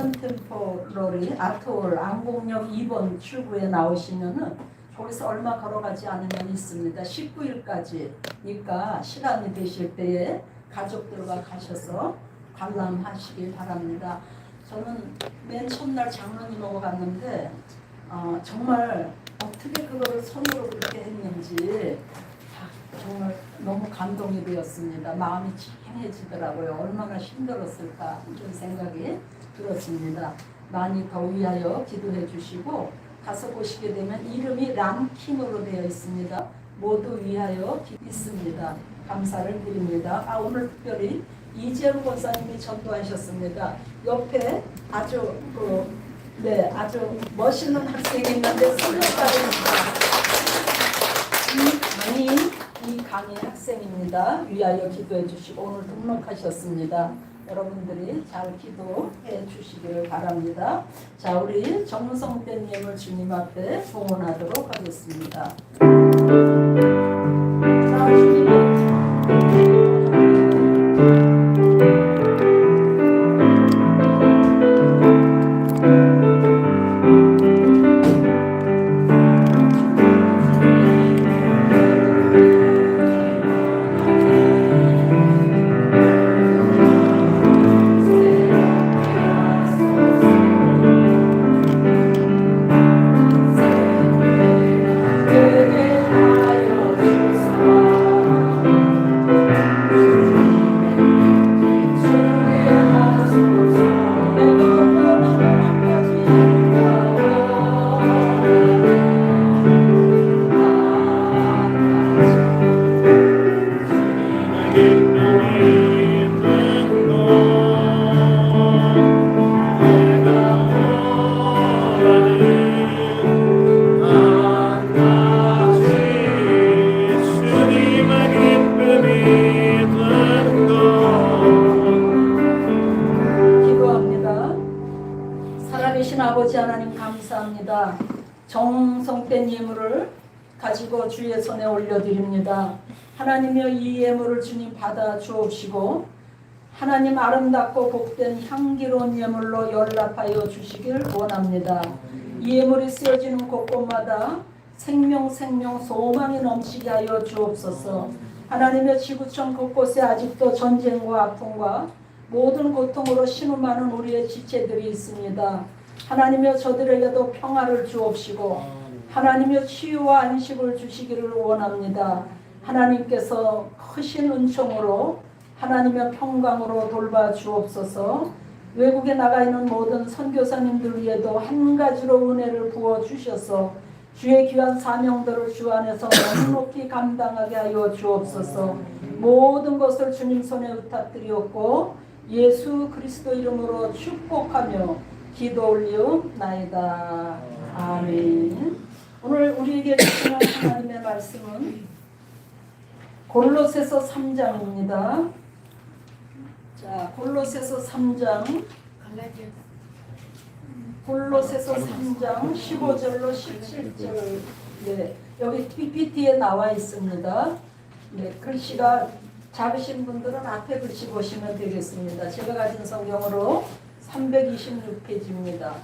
컨템포러리 아트홀 안국역 2번 출구에 나오시면은 거기서 얼마 걸어가지 않으면 있습니다. 19일까지니까 시간이 되실 때에 가족들과 가셔서 관람하시길 바랍니다. 저는 맨 첫날 장로님하고 갔는데 어, 정말 어떻게 그거를 손으로 그렇게 했는지 아, 정말 너무 감동이 되었습니다. 마음이 찡해지더라고요. 얼마나 힘들었을까 이런 생각이 들었습니다. 많이 더 위하여 기도해 주시고 가서 보시게 되면 이름이 람킴으로 되어 있습니다. 모두 위하여 기- 있습니다. 감사를 드립니다. 아 오늘 특별히 이재훈 권사님이 전도하셨습니다. 옆에 아주 그, 네 아주 멋있는 학생이 있는데 소녀딸입니다. 이강인 이강인 학생입니다. 위하여 기도해 주시고 오늘 등록하셨습니다. 여러분들이 잘 기도해 주시기를 바랍니다. 자, 우리 정성 때님을 주님 앞에 봉헌하도록 하겠습니다. 아름답고 복된 향기로운 예물로 연락하여 주시길 원합니다. 이 예물이 쓰여지는 곳곳마다 생명 생명 소망이 넘치게 하여 주옵소서. 하나님의 지구촌 곳곳에 아직도 전쟁과 아픔과 모든 고통으로 신음하는 우리의 지체들이 있습니다. 하나님여 저들에게도 평화를 주옵시고 하나님여 치유와 안식을 주시기를 원합니다. 하나님께서 크신 은총으로 하나님의 평강으로 돌봐 주옵소서. 외국에 나가 있는 모든 선교사님들 위에도 한 가지로 은혜를 부어 주셔서 주의 귀한 사명들을 주 안에서 넉넉히 감당하게 하여 주옵소서. 모든 것을 주님 손에 부탁드리옵고 예수 그리스도 이름으로 축복하며 기도 올리옵나이다. 아멘. 오늘 우리에게 주시는 하나님의 말씀은 골로새서 3장입니다. 자, 골로새서 3장 골로새서 3장 15절로 17절 네, 여기 PPT에 나와 있습니다. 네, 글씨가 작으신 분들은 앞에 글씨 보시면 되겠습니다. 제가 가진 성경으로 326페이지입니다.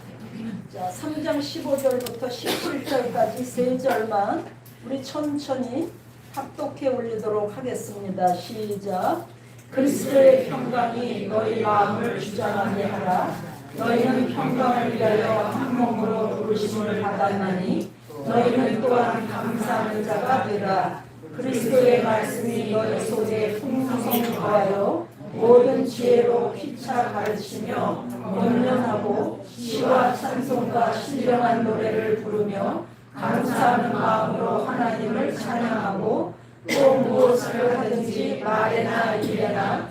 자, 3장 15절부터 17절까지 세 절만 우리 천천히 합독해 올리도록 하겠습니다. 시작. 그리스도의 평강이 너희 마음을 주장하게 하라. 너희는 평강을 위하여 한 몸으로 부르심을 받았나니 너희는 또한 감사하는 자가 되라. 그리스도의 말씀이 너희 속에 풍성히 거하여 모든 지혜로 피차 가르치며 연연하고 시와 찬송과 신령한 노래를 부르며 감사하는 마음으로 하나님을 찬양하고 또 무엇을 하든지 말에나 일에나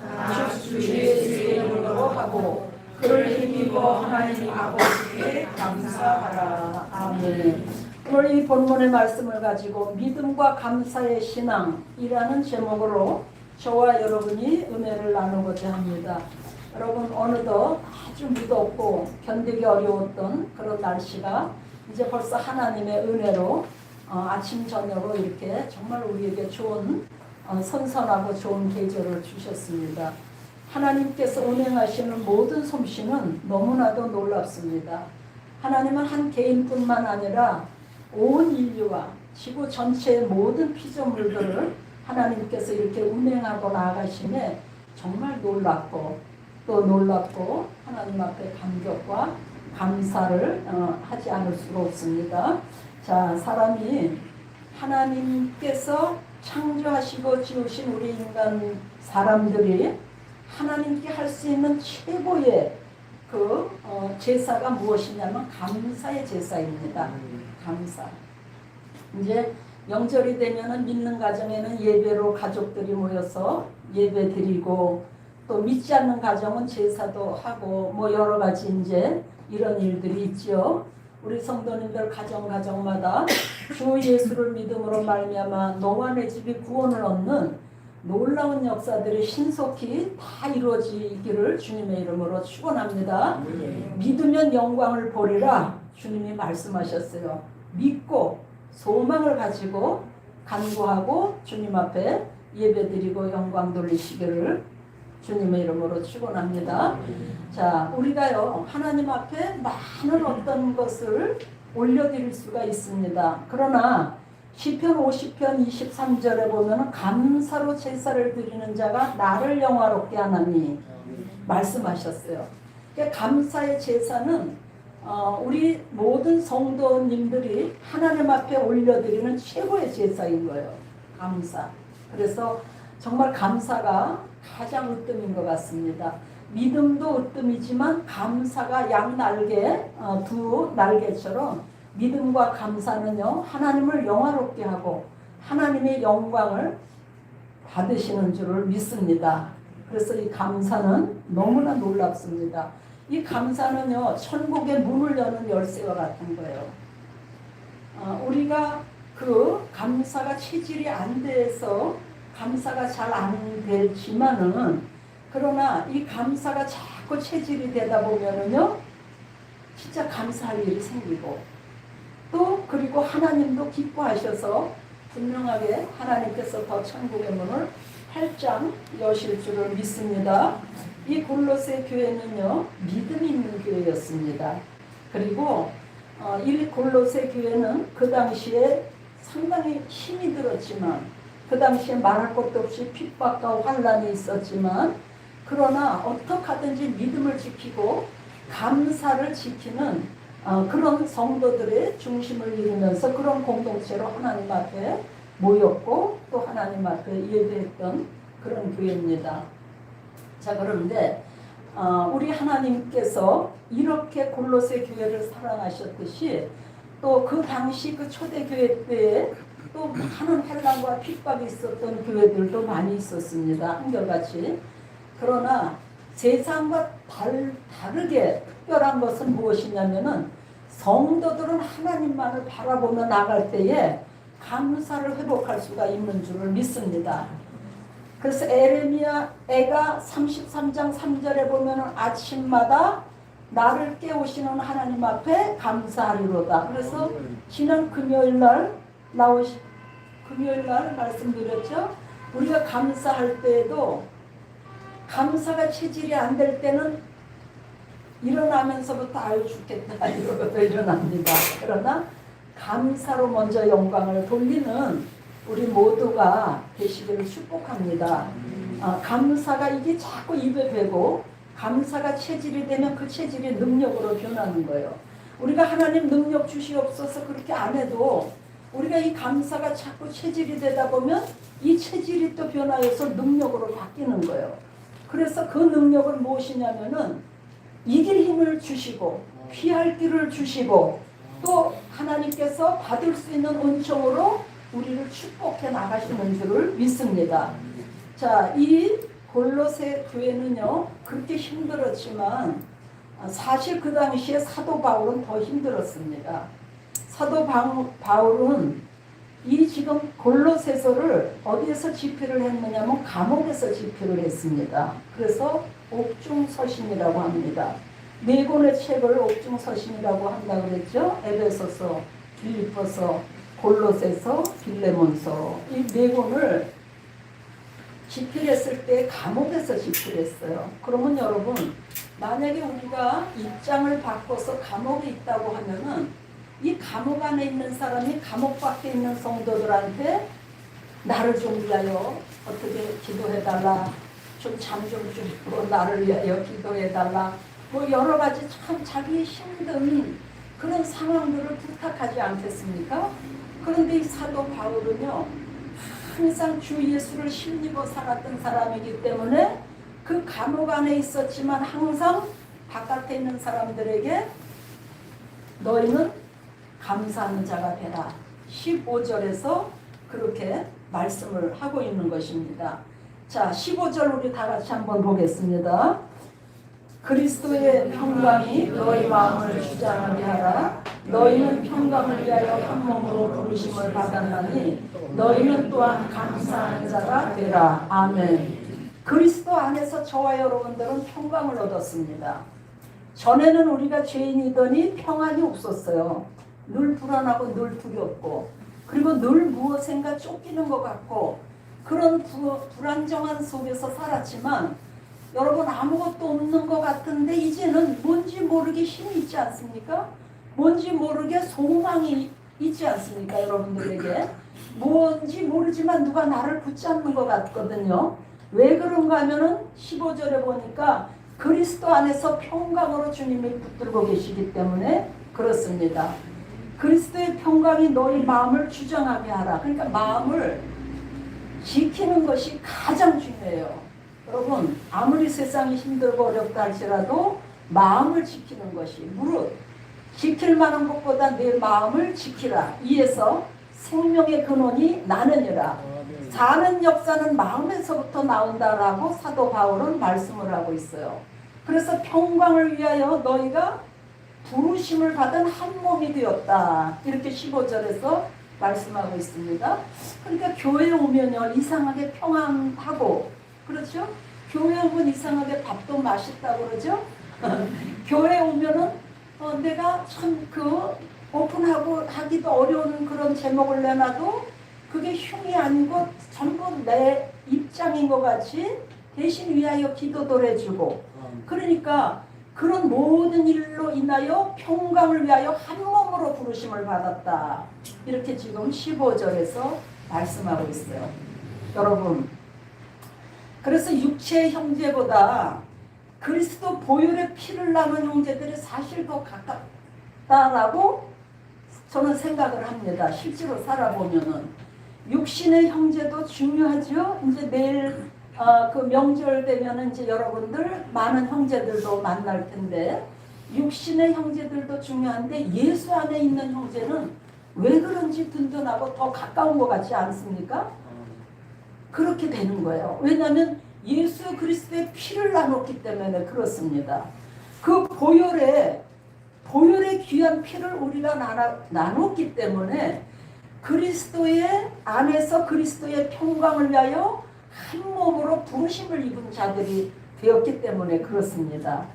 주 예수의 이름으로 하고 그를 힘입어 하나님 아버지께 감사하라. 아멘. 오늘 이 본문의 말씀을 가지고 믿음과 감사의 신앙이라는 제목으로 저와 여러분이 은혜를 나누고자 합니다. 여러분 어느덧 아주 무덥고 견디기 어려웠던 그런 날씨가 이제 벌써 하나님의 은혜로 어, 아침 저녁으로 이렇게 정말 우리에게 좋은 어, 선선하고 좋은 계절을 주셨습니다. 하나님께서 운행하시는 모든 솜씨는 너무나도 놀랍습니다. 하나님은 한 개인뿐만 아니라 온 인류와 지구 전체의 모든 피조물들을 하나님께서 이렇게 운행하고 나아가심에 정말 놀랍고 또 놀랍고 하나님 앞에 감격과 감사를 어, 하지 않을 수가 없습니다. 자, 사람이 하나님께서 창조하시고 지으신 우리 인간 사람들이 하나님께 할 수 있는 최고의 그 어, 제사가 무엇이냐면 감사의 제사입니다. 감사. 이제 명절이 되면은 믿는 가정에는 예배로 가족들이 모여서 예배 드리고 또 믿지 않는 가정은 제사도 하고 뭐 여러 가지 이제 이런 일들이 있지요. 우리 성도님들 가정 가정마다 주 예수를 믿음으로 말미암아 노만의 집이 구원을 얻는 놀라운 역사들이 신속히 다 이루어지기를 주님의 이름으로 축원합니다. 믿으면 영광을 보리라 주님이 말씀하셨어요. 믿고 소망을 가지고 간구하고 주님 앞에 예배드리고 영광 돌리시기를 주님의 이름으로 축원합니다. 자, 우리가요 하나님 앞에 많은 어떤 것을 올려드릴 수가 있습니다. 그러나 시편 50편 23절에 보면 감사로 제사를 드리는 자가 나를 영화롭게 하나니 말씀하셨어요. 그러니까 감사의 제사는 어, 우리 모든 성도님들이 하나님 앞에 올려드리는 최고의 제사인 거예요. 감사. 그래서 정말 감사가 가장 으뜸인 것 같습니다. 믿음도 으뜸이지만 감사가 양 날개 어, 두 날개처럼 믿음과 감사는요 하나님을 영화롭게 하고 하나님의 영광을 받으시는 줄을 믿습니다. 그래서 이 감사는 너무나 놀랍습니다. 이 감사는요 천국의 문을 여는 열쇠와 같은 거예요. 어, 우리가 그 감사가 체질이 안 돼서 감사가 잘 안 되지만은 그러나 이 감사가 자꾸 체질이 되다 보면은요 진짜 감사할 일이 생기고 또 그리고 하나님도 기뻐하셔서 분명하게 하나님께서 더 천국의 문을 활짝 여실 줄을 믿습니다. 이 골로새 교회는요 믿음이 있는 교회였습니다. 그리고 어, 이 골로새 교회는 그 당시에 상당히 힘이 들었지만 그 당시에 말할 것도 없이 핍박과 환란이 있었지만 그러나 어떻게 하든지 믿음을 지키고 감사를 지키는 어, 그런 성도들의 중심을 이루면서 그런 공동체로 하나님 앞에 모였고 또 하나님 앞에 예배했던 그런 교회입니다. 자 그런데 어, 우리 하나님께서 이렇게 골로새 교회를 사랑하셨듯이 또 그 당시 그 초대 교회 때에 또 많은 환란과 핍박이 있었던 교회들도 많이 있었습니다. 한결같이. 그러나 세상과 달, 다르게 특별한 것은 무엇이냐면은 성도들은 하나님만을 바라보며 나갈 때에 감사를 회복할 수가 있는 줄을 믿습니다. 그래서 에레미야 애가 33장 3절에 보면 아침마다 나를 깨우시는 하나님 앞에 감사하리로다. 그래서 지난 금요일 날 나오시 금요일 날 말씀드렸죠. 우리가 감사할 때에도 감사가 체질이 안 될 때는 일어나면서부터 아유 죽겠다 이러고도 일어납니다. 그러나 감사로 먼저 영광을 돌리는 우리 모두가 되시기를 축복합니다. 아, 감사가 이게 자꾸 입에 배고 감사가 체질이 되면 그 체질이 능력으로 변하는 거예요. 우리가 하나님 능력 주시옵소서 그렇게 안 해도 우리가 이 감사가 자꾸 체질이 되다 보면 이 체질이 또 변하여서 능력으로 바뀌는 거예요. 그래서 그 능력은 무엇이냐면은 이길 힘을 주시고 피할 길을 주시고 또 하나님께서 받을 수 있는 은총으로 우리를 축복해 나가시는 줄을 믿습니다. 자, 이 골로새 교회는요 그렇게 힘들었지만 사실 그 당시에 사도 바울은 더 힘들었습니다. 사도 바울은 이 지금 골로새서를 어디에서 집필을 했느냐면 감옥에서 집필을 했습니다. 그래서 옥중서신이라고 합니다. 네 권의 책을 옥중서신이라고 한다 그랬죠. 에베소서, 빌리포서, 골로새서, 빌레몬서 이 네 권을 집필했을 때 감옥에서 집필했어요. 그러면 여러분 만약에 우리가 입장을 바꿔서 감옥에 있다고 하면은 이 감옥 안에 있는 사람이 감옥 밖에 있는 성도들한테 나를 좀 위하여 어떻게 기도해달라 좀 잠좀 주고 나를 위하여 기도해달라 뭐 여러 가지 참 자기 힘든 그런 상황들을 부탁하지 않겠습니까? 그런데 이 사도 바울은요 항상 주 예수를 힘입어 살았던 사람이기 때문에 그 감옥 안에 있었지만 항상 바깥에 있는 사람들에게 너희는 감사하는 자가 되라. 15절에서 그렇게 말씀을 하고 있는 것입니다. 자, 15절 우리 다 같이 한번 보겠습니다. 그리스도의 평강이 너희 마음을 주장하게 하라. 너희는 평강을 위하여 한 몸으로 부르심을 받았나니 너희는 또한 감사하는 자가 되라. 아멘. 그리스도 안에서 저와 여러분들은 평강을 얻었습니다. 전에는 우리가 죄인이더니 평안이 없었어요. 늘 불안하고 늘 두렵고 그리고 늘 무엇인가 쫓기는 것 같고 그런 부, 불안정한 속에서 살았지만 여러분 아무것도 없는 것 같은데 이제는 뭔지 모르게 힘이 있지 않습니까? 뭔지 모르게 소망이 있지 않습니까? 여러분들에게 뭔지 모르지만 누가 나를 붙잡는 것 같거든요. 왜 그런가 하면은 15절에 보니까 그리스도 안에서 평강으로 주님이 붙들고 계시기 때문에 그렇습니다. 그리스도의 평강이 너희 마음을 주장하게 하라. 그러니까 마음을 지키는 것이 가장 중요해요. 여러분 아무리 세상이 힘들고 어렵다 할지라도 마음을 지키는 것이 무릇 지킬 만한 것보다 내 마음을 지키라. 이에서 생명의 근원이 나느니라. 사는 역사는 마음에서부터 나온다라고 사도 바울은 말씀을 하고 있어요. 그래서 평강을 위하여 너희가 부르심을 받은 한 몸이 되었다. 이렇게 15절에서 말씀하고 있습니다. 그러니까 교회 오면요 이상하게 평안하고 그렇죠? 교회 오면 이상하게 밥도 맛있다고 그러죠? 교회 오면은 어, 내가 참 그 오픈하고 하기도 어려운 그런 제목을 내놔도 그게 흉이 아니고 전부 내 입장인 것 같이 대신 위하여 기도도 해주고 그러니까 그런 모든 일로 인하여 평강을 위하여 한 몸으로 부르심을 받았다. 이렇게 지금 15절에서 말씀하고 있어요. 여러분, 그래서 육체의 형제보다 그리스도 보혈의 피를 남은 형제들이 사실 더 가깝다라고 저는 생각을 합니다. 실제로 살아보면은 육신의 형제도 중요하죠. 이제 내일 어, 그 명절 되면은 이제 여러분들 많은 형제들도 만날 텐데 육신의 형제들도 중요한데 예수 안에 있는 형제는 왜 그런지 든든하고 더 가까운 것 같지 않습니까? 그렇게 되는 거예요. 왜냐하면 예수 그리스도의 피를 나눴기 때문에 그렇습니다. 그 보혈에 보혈의 귀한 피를 우리가 나눠, 나눴기 때문에 그리스도의 안에서 그리스도의 평강을 위하여 한 몸으로 부르심을 입은 자들이 되었기 때문에 그렇습니다.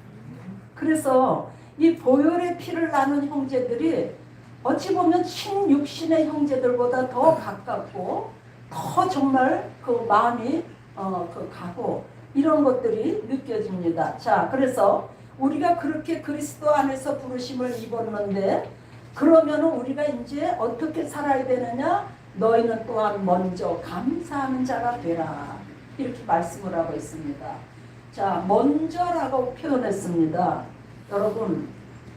그래서 이 보혈의 피를 나눈 형제들이 어찌 보면 친육신의 형제들보다 더 가깝고 더 정말 그 마음이 어, 그 가고 이런 것들이 느껴집니다. 자, 그래서 우리가 그렇게 그리스도 안에서 부르심을 입었는데 그러면 우리가 이제 어떻게 살아야 되느냐? 너희는 또한 먼저 감사하는 자가 되라. 이렇게 말씀을 하고 있습니다. 자, 먼저라고 표현했습니다. 여러분,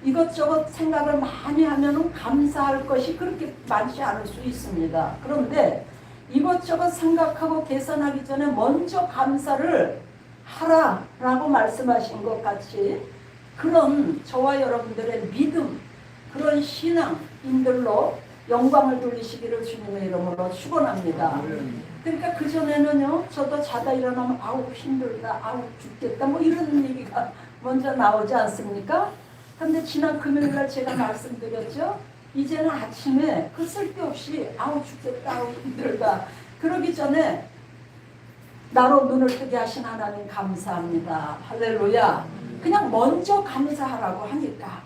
이것저것 생각을 많이 하면 감사할 것이 그렇게 많지 않을 수 있습니다. 그런데 이것저것 생각하고 계산하기 전에 먼저 감사를 하라라고 말씀하신 것 같이 그런 저와 여러분들의 믿음, 그런 신앙인들로 영광을 돌리시기를 주님의 이름으로 축원합니다. 그러니까 그 전에는요, 저도 자다 일어나면 아우 힘들다, 아우 죽겠다, 뭐 이런 얘기가 먼저 나오지 않습니까? 근데 지난 금요일 날 제가 말씀드렸죠. 이제는 아침에 그 쓸데없이 아우 죽겠다, 아우 힘들다. 그러기 전에 나로 눈을 뜨게 하신 하나님 감사합니다. 할렐루야. 그냥 먼저 감사하라고 하니까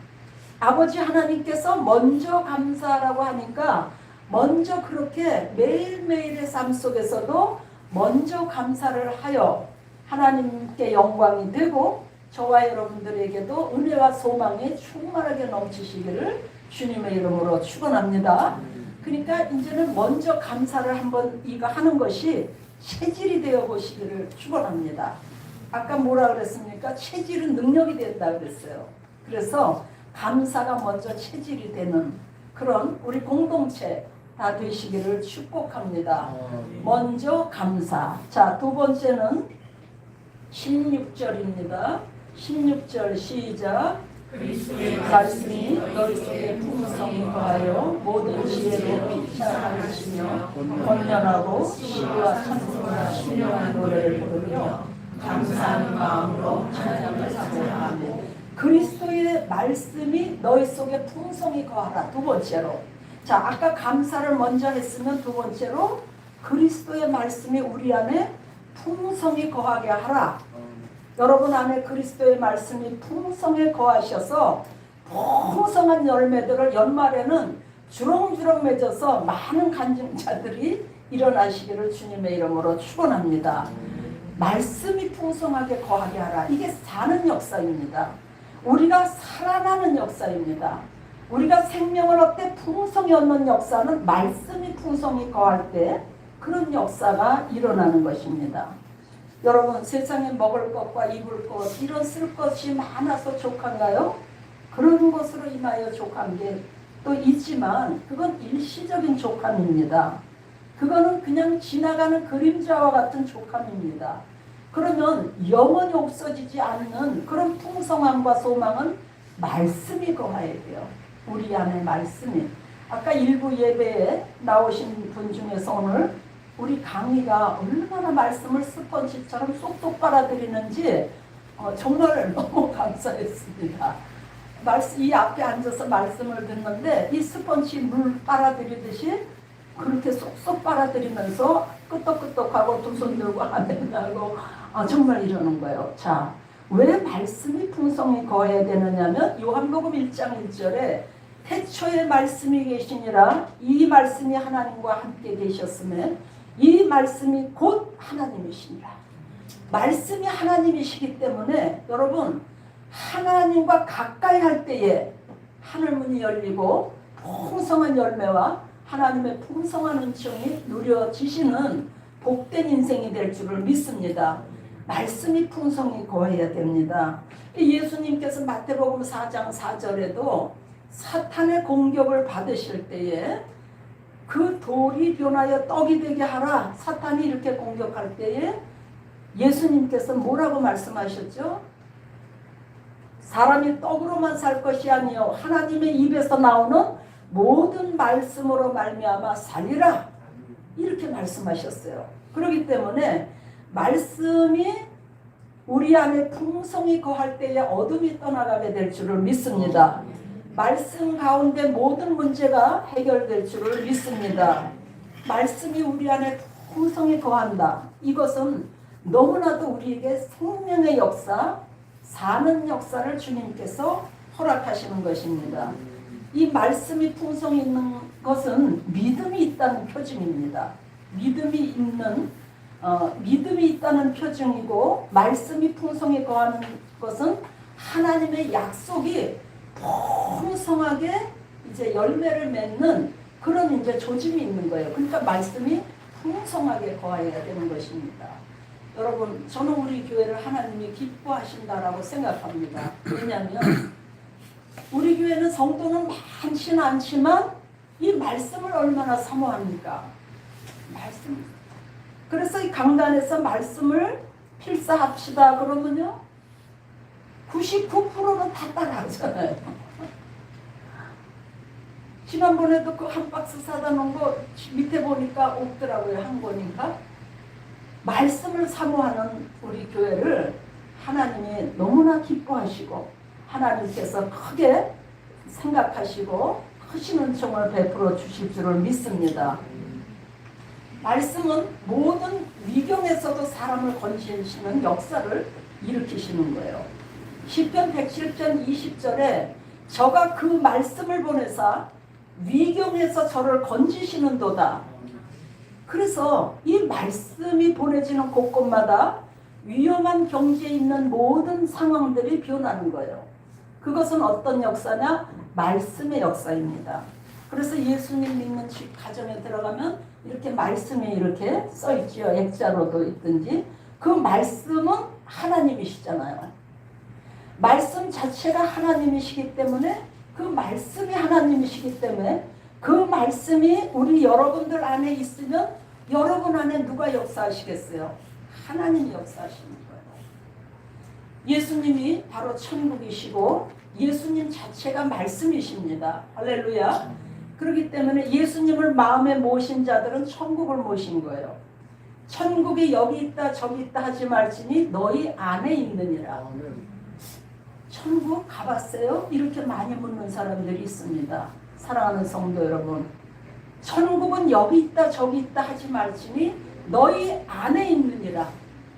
아버지 하나님께서 먼저 감사하라고 하니까 먼저 그렇게 매일매일의 삶 속에서도 먼저 감사를 하여 하나님께 영광이 되고 저와 여러분들에게도 은혜와 소망이 충만하게 넘치시기를 주님의 이름으로 축원합니다. 그러니까 이제는 먼저 감사를 한번 이거 하는 것이 체질이 되어 보시기를 축원합니다. 아까 뭐라 그랬습니까? 체질은 능력이 된다 그랬어요. 그래서 감사가 먼저 체질이 되는 그런 우리 공동체 다 되시기를 축복합니다. 먼저 감사. 자, 두 번째는 16절입니다. 16절 시작. 말씀이 너희 속에 풍성히 거하여 모든 지혜로 피차하시며 권면하고 시와 찬송과 신령한 노래를 부르며 감사하는 마음으로 찬양을 사모하며 그리스도의 말씀이 너희 속에 풍성히 거하라 두 번째로 자 아까 감사를 먼저 했으면 두 번째로 그리스도의 말씀이 우리 안에 풍성히 거하게 하라 여러분 안에 그리스도의 말씀이 풍성에 거하셔서 풍성한 열매들을 연말에는 주렁주렁 맺어서 많은 간증자들이 일어나시기를 주님의 이름으로 축원합니다. 말씀이 풍성하게 거하게 하라. 이게 사는 역사입니다. 우리가 살아나는 역사입니다. 우리가 생명을 얻되 풍성히 얻는 역사는 말씀이 풍성히 거할 때 그런 역사가 일어나는 것입니다. 여러분 세상에 먹을 것과 입을 것 이런 쓸 것이 많아서 족한가요? 그런 것으로 인하여 족한 게 또 있지만 그건 일시적인 족함입니다. 그거는 그냥 지나가는 그림자와 같은 족함입니다. 그러면 영원히 없어지지 않는 그런 풍성함과 소망은 말씀이 거해야 돼요. 우리 안에 말씀이. 아까 일부 예배에 나오신 분 중에서 오늘 우리 강의가 얼마나 말씀을 스펀지처럼 쏙쏙 빨아들이는지 어, 정말 너무 감사했습니다. 말씀, 이 앞에 앉아서 말씀을 듣는데 이 스펀지 물 빨아들이듯이 그렇게 쏙쏙 빨아들이면서 끄떡끄떡하고 두 손 들고 아멘하고 아, 정말 이러는 거예요. 자, 왜 말씀이 풍성히 거해야 되느냐면 요한복음 1장 1절에 태초에 말씀이 계시니라 이 말씀이 하나님과 함께 계셨음에 이 말씀이 곧 하나님이시니라. 말씀이 하나님이시기 때문에 여러분 하나님과 가까이 할 때에 하늘문이 열리고 풍성한 열매와 하나님의 풍성한 은총이 누려지시는 복된 인생이 될 줄을 믿습니다. 말씀이 풍성히 거해야 됩니다. 예수님께서 마태복음 4장 4절에도 사탄의 공격을 받으실 때에 그 돌이 변하여 떡이 되게 하라. 사탄이 이렇게 공격할 때에 예수님께서 뭐라고 말씀하셨죠? 사람이 떡으로만 살 것이 아니요 하나님의 입에서 나오는 모든 말씀으로 말미암아 살리라. 이렇게 말씀하셨어요. 그렇기 때문에 말씀이 우리 안에 풍성히 거할 때에 어둠이 떠나가게 될 줄을 믿습니다. 말씀 가운데 모든 문제가 해결될 줄을 믿습니다. 말씀이 우리 안에 풍성히 거한다. 이것은 너무나도 우리에게 생명의 역사, 사는 역사를 주님께서 허락하시는 것입니다. 이 말씀이 풍성히 있는 것은 믿음이 있다는 표징입니다. 믿음이 있는 어, 믿음이 있다는 표징이고 말씀이 풍성히 거하는 것은 하나님의 약속이 풍성하게 이제 열매를 맺는 그런 이제 조짐이 있는 거예요. 그러니까 말씀이 풍성하게 거해야 되는 것입니다. 여러분, 저는 우리 교회를 하나님이 기뻐하신다라고 생각합니다. 왜냐하면 우리 교회는 성도는 많지는 않지만 이 말씀을 얼마나 사모합니까? 말씀. 그래서 이 강단에서 말씀을 필사합시다 그러면요. 99%는 다 따라하잖아요. 지난번에도 그 한 박스 사다 놓은 거 밑에 보니까 없더라고요. 한 권인가? 말씀을 사모하는 우리 교회를 하나님이 너무나 기뻐하시고 하나님께서 크게 생각하시고 크신 은총을 베풀어 주실 줄을 믿습니다. 말씀은 모든 위경에서도 사람을 건지시는 역사를 일으키시는 거예요. 시편 107편 20절에 저가 그 말씀을 보내사 위경에서 저를 건지시는 도다. 그래서 이 말씀이 보내지는 곳곳마다 위험한 경지에 있는 모든 상황들이 변하는 거예요. 그것은 어떤 역사냐? 말씀의 역사입니다. 그래서 예수님 믿는 집 가정에 들어가면 이렇게 말씀이 이렇게 써 있지요. 액자로도 있든지 그 말씀은 하나님이시잖아요. 말씀 자체가 하나님이시기 때문에 그 말씀이 하나님이시기 때문에 그 말씀이 우리 여러분들 안에 있으면 여러분 안에 누가 역사하시겠어요? 하나님이 역사하시는 거예요. 예수님이 바로 천국이시고 예수님 자체가 말씀이십니다. 할렐루야. 그렇기 때문에 예수님을 마음에 모신 자들은 천국을 모신 거예요. 천국이 여기 있다 저기 있다 하지 말지니 너희 안에 있느니라. 천국 가봤어요? 이렇게 많이 묻는 사람들이 있습니다. 사랑하는 성도 여러분. 천국은 여기 있다 저기 있다 하지 말지니 너희 안에 있느니라.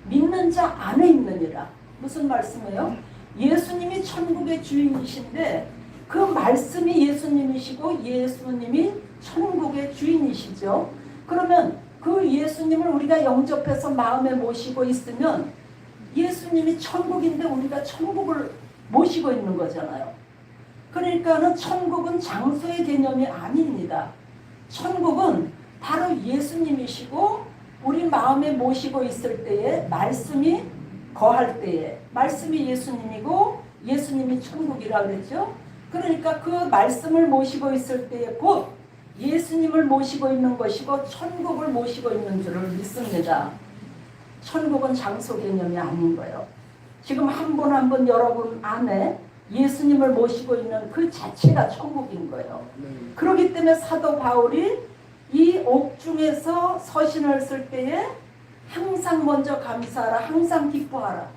믿는 자 안에 있느니라. 무슨 말씀이에요? 예수님이 천국의 주인이신데 그 말씀이 예수님이시고 예수님이 천국의 주인이시죠. 그러면 그 예수님을 우리가 영접해서 마음에 모시고 있으면 예수님이 천국인데 우리가 천국을 모시고 있는 거잖아요. 그러니까는 천국은 장소의 개념이 아닙니다. 천국은 바로 예수님이시고 우리 마음에 모시고 있을 때에 말씀이 거할 때에 말씀이 예수님이고 예수님이 천국이라 그랬죠. 그러니까 그 말씀을 모시고 있을 때에 곧 예수님을 모시고 있는 것이고 천국을 모시고 있는 줄을 믿습니다. 천국은 장소 개념이 아닌 거예요. 지금 한분한분 여러분 안에 예수님을 모시고 있는 그 자체가 천국인 거예요. 그렇기 때문에 사도 바울이 이 옥중에서 서신을 쓸 때에 항상 먼저 감사하라, 항상 기뻐하라,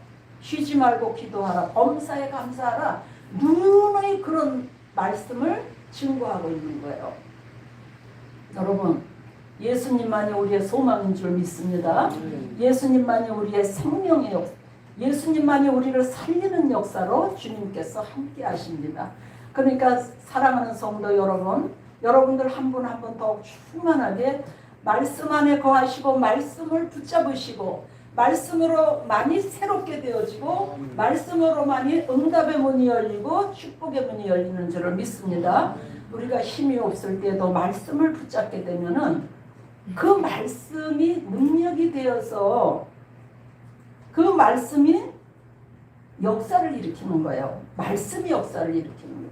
쉬지 말고 기도하라, 범사에 감사하라, 누누이 그런 말씀을 증거하고 있는 거예요. 여러분, 예수님만이 우리의 소망인 줄 믿습니다. 예수님만이 우리의 생명의 역사, 예수님만이 우리를 살리는 역사로 주님께서 함께 하십니다. 그러니까 사랑하는 성도 여러분, 여러분들 한 분 한 분 더욱 충만하게 말씀 안에 거하시고 말씀을 붙잡으시고 말씀으로 많이 새롭게 되어지고 말씀으로 많이 응답의 문이 열리고 축복의 문이 열리는 줄을 믿습니다. 우리가 힘이 없을 때도 말씀을 붙잡게 되면은 그 말씀이 능력이 되어서 그 말씀이 역사를 일으키는 거예요. 말씀이 역사를 일으키는 거예요.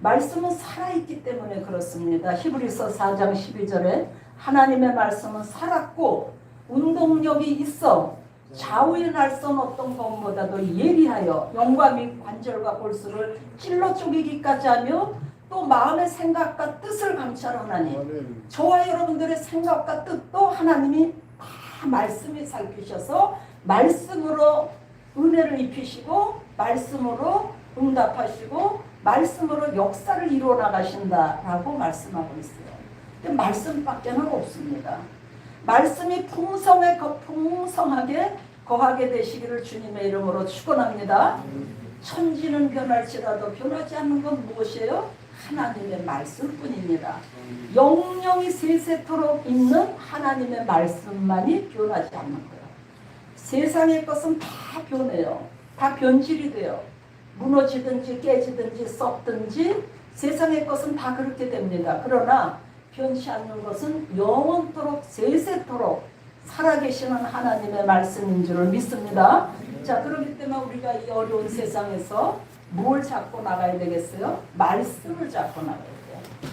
말씀은 살아있기 때문에 그렇습니다. 히브리서 4장 12절에 하나님의 말씀은 살았고 운동력이 있어 좌우의 날선 어떤 것보다도 예리하여 영과 및 관절과 골수를 찔러 쪼개기까지 하며 또 마음의 생각과 뜻을 감찰하나니 저와 여러분들의 생각과 뜻도 하나님이 다 말씀이 살피셔서 말씀으로 은혜를 입히시고 말씀으로 응답하시고 말씀으로 역사를 이루어 나가신다라고 말씀하고 있어요. 근데 말씀밖에는 없습니다. 말씀이 풍성에 거, 풍성하게 거하게 되시기를 주님의 이름으로 축원합니다. 천지는 변할지라도 변하지 않는 건 무엇이에요? 하나님의 말씀뿐입니다. 영영이 세세토록 있는 하나님의 말씀만이 변하지 않는 거예요. 세상의 것은 다 변해요. 다 변질이 돼요. 무너지든지 깨지든지 썩든지 세상의 것은 다 그렇게 됩니다. 그러나 변치 않는 것은 영원토록 세세토록 살아계시는 하나님의 말씀인 줄을 믿습니다. 자, 그렇기 때문에 우리가 이 어려운 세상에서 뭘 잡고 나가야 되겠어요? 말씀을 잡고 나가야 돼요.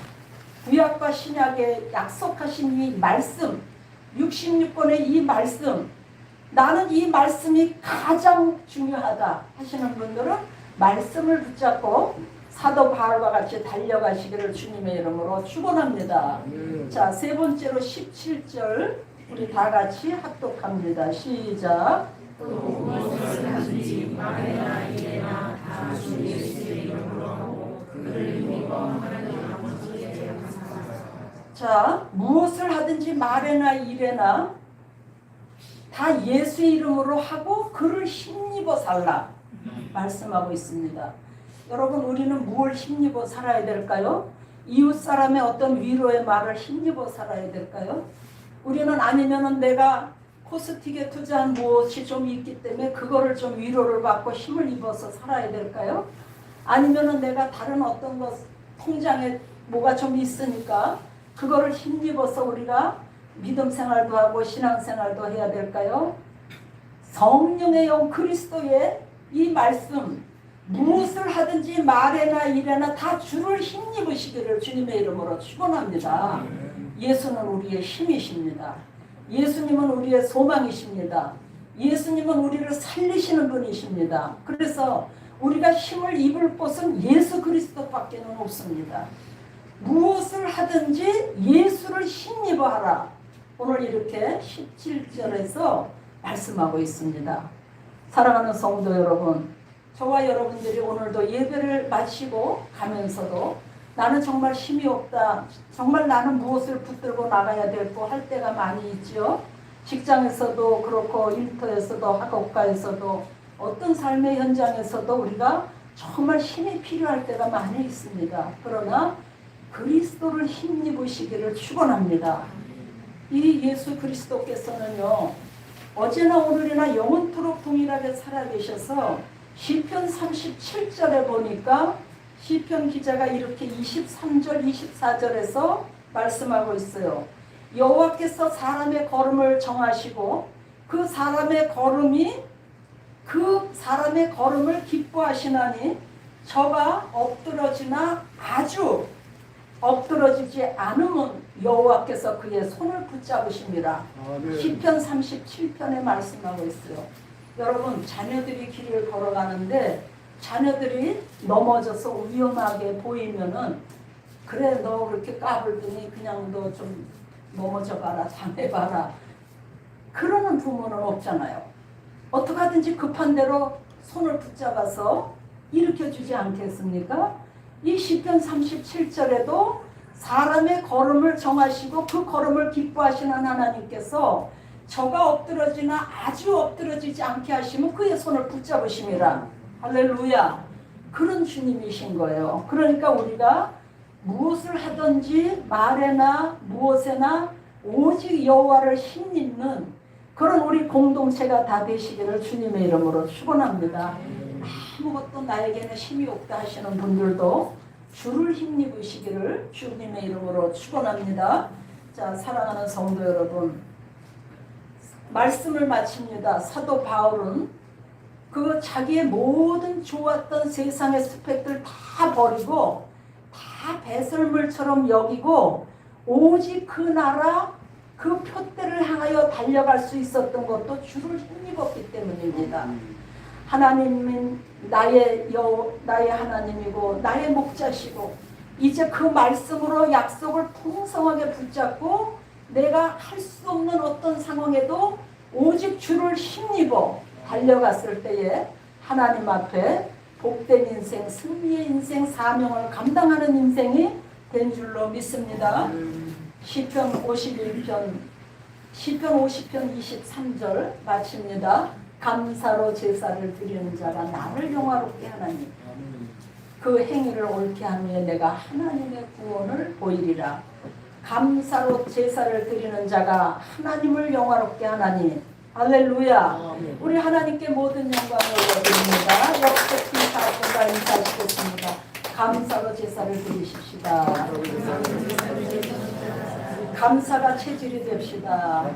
구약과 신약에 약속하신 이 말씀, 66권의 이 말씀, 나는 이 말씀이 가장 중요하다 하시는 분들은 말씀을 붙잡고 사도 바울과 같이 달려가시기를 주님의 이름으로 축원합니다. 자, 세 번째로 17절 우리 다 같이 합독합니다. 시작. 자, 무엇을 하든지 말에나 일에나 다 예수의 이름으로 하고 그를 힘입어 살라 말씀하고 있습니다. 여러분 우리는 무엇을 힘입어 살아야 될까요? 이웃 사람의 어떤 위로의 말을 힘입어 살아야 될까요? 우리는 아니면은 내가 코스틱에 투자한 무엇이 좀 있기 때문에 그거를 좀 위로를 받고 힘을 입어서 살아야 될까요? 아니면은 내가 다른 어떤 것 통장에 뭐가 좀 있으니까 그거를 힘입어서 우리가 믿음 생활도 하고 신앙 생활도 해야 될까요? 성령의 영 그리스도의 이 말씀 무엇을 하든지 말에나 일에나 다 주를 힘입으시기를 주님의 이름으로 축원합니다. 예수는 우리의 힘이십니다. 예수님은 우리의 소망이십니다. 예수님은 우리를 살리시는 분이십니다. 그래서 우리가 힘을 입을 곳은 예수 그리스도밖에는 없습니다. 무엇을 하든지 예수를 힘입어 하라. 오늘 이렇게 17절에서 말씀하고 있습니다. 사랑하는 성도 여러분, 저와 여러분들이 오늘도 예배를 마치고 가면서도 나는 정말 힘이 없다. 정말 나는 무엇을 붙들고 나가야 될고 할 때가 많이 있죠. 직장에서도 그렇고 일터에서도 학업가에서도 어떤 삶의 현장에서도 우리가 정말 힘이 필요할 때가 많이 있습니다. 그러나 그리스도를 힘입으시기를 축원합니다. 이 예수 그리스도께서는요 어제나 오늘이나 영원토록 동일하게 살아계셔서 시편 37절에 보니까 시편 기자가 이렇게 23절 24절에서 말씀하고 있어요. 여호와께서 사람의 걸음을 정하시고 그 사람의 걸음이 그 사람의 걸음을 기뻐하시나니 저가 엎드러지나 아주 엎드러지지 않으면 여호와께서 그의 손을 붙잡으십니다. 시편 37편에 말씀하고 있어요. 여러분 자녀들이 길을 걸어가는데 자녀들이 넘어져서 위험하게 보이면은 그래 너 그렇게 까불더니 그냥 너 좀 넘어져 봐라 당해 봐라 그러는 부모는 없잖아요. 어떻게 하든지 급한 대로 손을 붙잡아서 일으켜 주지 않겠습니까? 이 시편 37절에도 사람의 걸음을 정하시고 그 걸음을 기뻐하시는 하나님께서 저가 엎드러지나 아주 엎드러지지 않게 하시면 그의 손을 붙잡으심이라. 할렐루야. 그런 주님이신 거예요. 그러니까 우리가 무엇을 하든지 말에나 무엇에나 오직 여호와를 힘입는 그런 우리 공동체가 다 되시기를 주님의 이름으로 축원합니다. 아무것도 나에게는 힘이 없다 하시는 분들도 주를 힘입으시기를 주님의 이름으로 축원합니다. 자, 사랑하는 성도 여러분, 말씀을 마칩니다. 사도 바울은 그 자기의 모든 좋았던 세상의 스펙들 다 버리고 다 배설물처럼 여기고 오직 그 나라 그 표대를 향하여 달려갈 수 있었던 것도 주를 힘입었기 때문입니다. 하나님은 나의 여 나의 하나님이고 나의 목자시고 이제 그 말씀으로 약속을 풍성하게 붙잡고 내가 할 수 없는 어떤 상황에도 오직 주를 힘입어 달려갔을 때에 하나님 앞에 복된 인생, 승리의 인생, 사명을 감당하는 인생이 된 줄로 믿습니다. 시편 51편 시편 50편 23절 마칩니다. 감사로 제사를 드리는 자가 나를 영화롭게 하나니 그 행위를 옳게 한 후에 내가 하나님의 구원을 보이리라. 감사로 제사를 드리는 자가 하나님을 영화롭게 하나니 할렐루야. 우리 하나님께 모든 영광을 올려드립니다. 역대기 사분과 인사드리겠습니다. 감사로 제사를 드리십시다. 감사가 체질이 됩시다.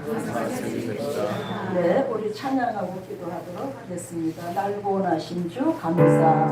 네, 우리 찬양하고 기도하도록 하겠습니다. 날 구원하신 주 감사.